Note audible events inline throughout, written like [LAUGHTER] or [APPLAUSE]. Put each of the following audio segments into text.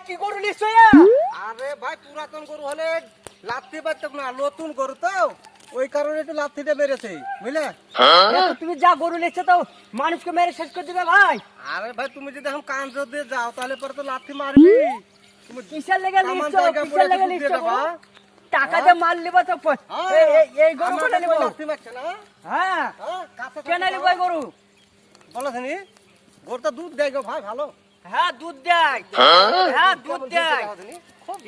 কি গরু আরে ভাই পুরাতন গরু হলে লাথি না নতুন গরু তো। ওই কারণে একটু লাথিটা মেরেছে বুঝলে? তুমি যা গরু নিচ্ছে তো মানুষকে মেরে শেষ করে দিবে ভাই। আরে ভাই তুমি যদি এখন কান দিয়ে যাও তাহলে পরে তো লাথি মারবি। তুমি কিসের লেগে আমার কিসের লেগে? টাকা দিয়ে মাল নিব তো হ্যাঁ। এই- গরু নিব? লাথি মারছে না। হ্যাঁ হ্যাঁ, কেন নিব গরু। বলো শুনি গরুটা দুধ দেয় গো ভাই ভালো। হ্যাঁ দুধ দেয়। হ্যাঁ দুধ দেয়।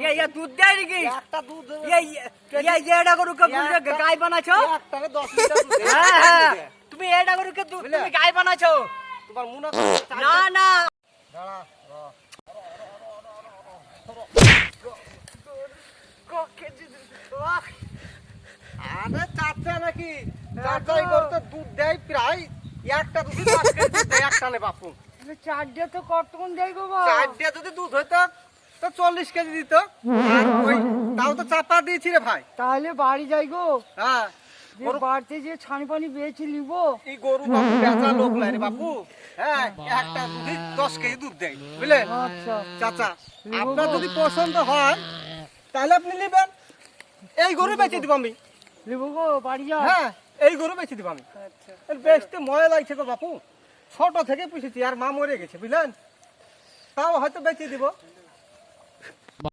এই এই দুধ দেয় নাকি? একটা দুধ দেবে। এই এই যে এটা গরু কে গরু কে গাই বানাছো লিটার দুধ হ্যাঁ হ্যাঁ। তুমি এটা গরু কে তুমি গাই বানাছো তোমার মুনা [LAUGHS] না না। দাঁড়া আরে চাচা নাকি? চাচাই করতে দুধ দেয় প্রায়। একটা দুধ একটা বাপু। চারটে তো কতক্ষণ দেয় গো চারটে যদি দুধ হইতো তো চল্লিশ কেজি দিত। তাও তো চাপা দিয়েছি রে ভাই। তাহলে বাড়ি যাই গো। হ্যাঁ গরু বাড়িতে যে ছানি পানি এই গরু বেচা লোক নাই রে বাপু। হ্যাঁ একটা দশ কেজি দুধ দেয় বুঝলেন আচ্ছা। চাচা আপনার যদি পছন্দ হয় তাহলে আপনি নেবেন। এই গরু বেচে দিব আমি। নিব গো বাড়ি যা। হ্যাঁ এই গরু বেচে দিব আমি। এর বেচতে মজা লাগছে গো বাপু। ছোট থেকে পুষেছি আর মা মরে গেছে বুঝলেন? তাও হয়তো বেঁচে দিব।